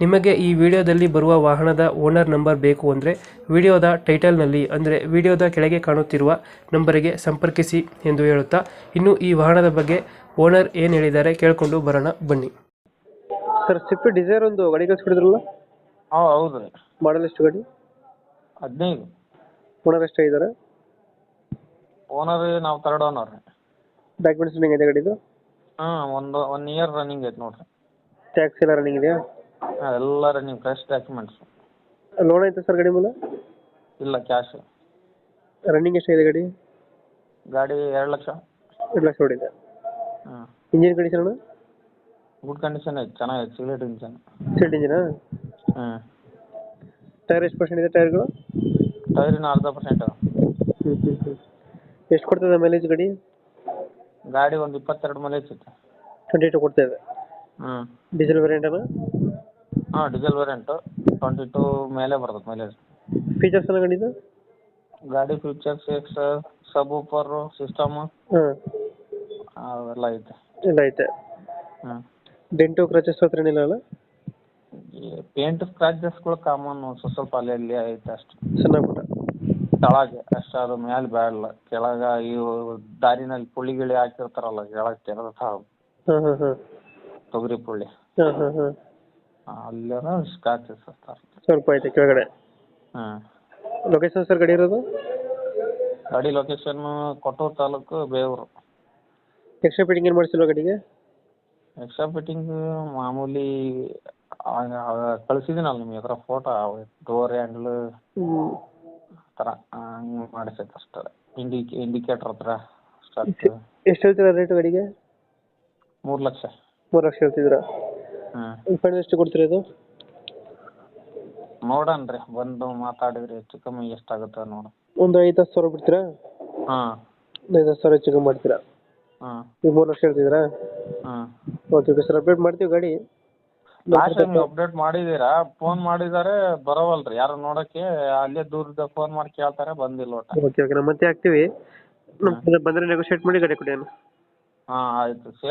ನಿಮಗೆ ಈ ವಿಡಿಯೋದಲ್ಲಿ ಬರುವ ವಾಹನದ ಓನರ್ ನಂಬರ್ ಬೇಕು ಅಂದರೆ ವಿಡಿಯೋದ ಟೈಟಲ್ನಲ್ಲಿ ಅಂದರೆ ವಿಡಿಯೋದ ಕೆಳಗೆ ಕಾಣುತ್ತಿರುವ ನಂಬರಿಗೆ ಸಂಪರ್ಕಿಸಿ ಎಂದು ಹೇಳುತ್ತಾ ಇನ್ನು ಈ ವಾಹನದ ಬಗ್ಗೆ ಓನರ್ ಏನು ಹೇಳಿದ್ದಾರೆ ಕೇಳಿಕೊಂಡು ಬರೋಣ ಬನ್ನಿ. ಸರ್ ಸ್ವಿಫ್ಟ್ ಡಿಸೈರ್ ಒಂದು ಗಾಡಿ ಕಳಿಸ್ಕೊಡಿದ್ರಲ್ಲ? ಹಾಂ ಹೌದು. ರೀ ಮಾಡಲ್ ಎಷ್ಟು ಗಾಡಿ? ಹದಿನೈದು. ಓನರ್ ಎಷ್ಟಾಗಿದ್ದಾರೆ ಓನರ್ ನಾವು ತರ್ಡ್ ಓನರ್ ರೀ ಡಾಕ್ಯುಮೆಂಟ್ಸ್ ಇದೆ ಗಾಡಿದು? ಹಾಂ ಒಂದು ಒನ್ ಇಯರ್ ರನ್ನಿಂಗ್ ಐತೆ ನೋಡಿರಿ. ಟ್ಯಾಕ್ಸ್ ಎಲ್ಲ ರನ್ನಿಂಗ್ ಇದೆಯಾ? ಹಾಂ ಎಲ್ಲ ರನ್ನಿಂಗ್ ಫ್ರೆಶ್ ಡಾಕ್ಯುಮೆಂಟ್ಸ್ ಲೋನ್ ಐತೆ ಸರ್ ಗಾಡಿ ಮೇಲೆ? ಇಲ್ಲ ಕ್ಯಾಶ್ ರನ್ನಿಂಗ್ ಎಷ್ಟಾಗಿದೆ ಗಾಡಿ? ಗಾಡಿ ಎರಡು ಲಕ್ಷ. ಎರಡು ಲಕ್ಷ ಹೊಡಿದೆ. ಹಾಂ ಇಂಜಿನ್ ಕಂಡೀಷನ್ ಅಣ್ಣ? ಗುಡ್ ಕಂಡೀಷನ್ ಐತೆ ಚೆನ್ನಾಗೈತೆ ಸಿಗರೇಟ್ ಇಂಜನ್ ಸೆಟ್ ಇಂಜಿನಾ ಹಾಂ ಟೈರ್ ಎಷ್ಟು ಪರ್ಸೆಂಟ್ ಇದೆ ಟೈರ್ಗಳು ಟೈರಿನ ಅರ್ಧ ಪರ್ಸೆಂಟ್ ಎಷ್ಟು ಕೊಡ್ತದೆ ಮೈಲೇಜ್ ಗಾಡಿ? ಗಾಡಿ ಒಂದು ಇಪ್ಪತ್ತೆರಡು ಮೈಲೇಜ್ ಇತ್ತು ಟ್ವೆಂಟಿ ಟು ಕೊಡ್ತಾ ಇದೆ. ಹ್ಞೂ ಡೀಸೆಲ್ ವೇರಿಯಂಟ್ ಅಲ್ಲ ಹಾಂ ಡೀಸೆಲ್ ವೇರಿಯಂಟು ಟ್ವೆಂಟಿ ಟೂ ಮೇಲೆ ಬರ್ತದೆ ಮೇಲೆ. ಫೀಚರ್ಸ್ ಎಲ್ಲ ಗಾಡಿದು? ಗಾಡಿ ಫೀಚರ್ಸ್ ಎಕ್ಸ್ಟ್ರಾ ಸಬ್ ಊಪರು ಸಿಸ್ಟಮ್ ಹಾಂ ಅವೆಲ್ಲ ಐತೆ. ಎಲ್ಲ ಐತೆ. ಹ್ಞೂ ಡೆಂಟು ಕ್ರಚಸ್ ಹತ್ರ ಏನಿಲ್ಲ ಅಲ್ಲ? ಪೇಂಟ್ ಸ್ಕ್ರಾಚಸ್ಗಳು ಕಾಮನ್ ಸ್ವಲ್ಪ ಸ್ವಲ್ಪ ಅಲ್ಲಿ ಅಲ್ಲಿ ಐತೆ ಅಷ್ಟೆ. ಸಣ್ಣ ಪುಟ್ಟ ಕೆಳಗೆ ಅಷ್ಟೇ ಅದು ಮ್ಯಾಲೆ ಬ್ಯಾಡಲ್ಲ ಕೆಳಗೆ ಇವು ದಾರಿನಲ್ಲಿ ಪುಳ್ಳಿ ಗಿಳಿ ಹಾಕಿರ್ತಾರಲ್ಲ ಕೆಳಗೆ ಕೆರದ ಹಾಂ ಹಾಂ ಹಾಂ. ತೊಗರಿ ಪುಳ್ಳಿ. ಹಾಂ ಹಾಂ ಹಾಂ. ಅಲ್ಲೆಲ್ಲ ಸ್ಕ್ರಾಚಸ್ ಇರ್ತಾರೆ ಸ್ವಲ್ಪ ಐತೆ ಕೆಳಗಡೆ. ಹಾ. ಲೊಕೇಶನ್ ಸರ್ ಗಾಡಿ ಇರೋದು? ಗಾಡಿ location Kottur taluk Bevur. Extra fitting ಏನು ಮಾಡಿಸಿಲ್ವ ಗಾಡಿಗೆ? ಎಕ್ಸ್ಟ್ರಾ ಫಿಟ್ಟಿಂಗ್ ಮಾಮೂಲಿ ಕಳಿಸಿದ್ದೀನಲ್ಲ ನಿಮಗೆ ಹತ್ರ ಫೋಟೋ ಡೋರ್ ಹ್ಯಾಂಡಲ್ ಥರ ಹಂಗೆ ಮಾಡಿಸೈತೆ ಅಷ್ಟೇ. ಇಂಡಿಕೇ ಇಂಡಿಕೇಟ್ರ್ ಹತ್ರ ಸ್ಟಾರ್ಟ್ ಎಷ್ಟು ಹೇಳ್ತೀರಾ ರೇಟ್ ಗಾಡಿಗೆ? ಮೂರು ಲಕ್ಷ. ಮೂರು ಲಕ್ಷ ಹೇಳ್ತಿದ್ದೀರಾ? ಹ್ಞೂ ಫೈನಲ್ ಎಷ್ಟು ಕೊಡ್ತೀರಿ ಇದು ನೋಡೋಣ ರೀ ಬಂದು ಮಾತಾಡಿದ್ರೆ ಹೆಚ್ಚು ಕಮ್ಮಿ ಎಷ್ಟಾಗುತ್ತೆ ನೋಡ ಒಂದು ಐದು ಹತ್ತು ಸಾವಿರ ಬಿಡ್ತೀರಾ? ಹಾಂ. ಐದು ಹತ್ತು ಸಾವಿರ ಹೆಚ್ಚು ಕಮ್ಮಿ ಮಾಡ್ತೀರಾ? ಹಾಂ. ಈಗ ಮೂರು ಲಕ್ಷ ಹೇಳ್ತಿದ್ದೀರಾ ಹಾಂ. ಓಕೆ ಓಕೆ ಸರ್ ಅಪ್ಡೇಟ್ ಮಾಡ್ತೀವಿ ಗಾಡಿ. ಲಾಸ್ಟ್ ಟೈಮ್ ಅಪ್ಡೇಟ್ ಮಾಡಿದೀರಾ ಫೋನ್ ಮಾಡಿದಾರೆ ಬರೋವಲ್ರಿ ಯಾರು ನೋಡಕ್ಕೆ ಅಲ್ಲೇ ದೂರದ ಫೋನ್ ಮಾಡಿ ಕೇಳ್ತಾರೆ ಬಂದಿಲ್ಲ ಒಟ್ಟ. ಓಕೆ ಓಕೆ ನಮ್ಮ ಮತ್ತೆ ಹಾಕ್ತೀವಿ. ನಮ್ಮ ಕಡೆ ಬಂದರೆ ನೆಗೋಷಿಯೇಟ್ ಮಾಡಿ ಗಾಡಿ ಕೊಡಿ ಅಣ್ಣ. ಹಾಂ ಆಯಿತು.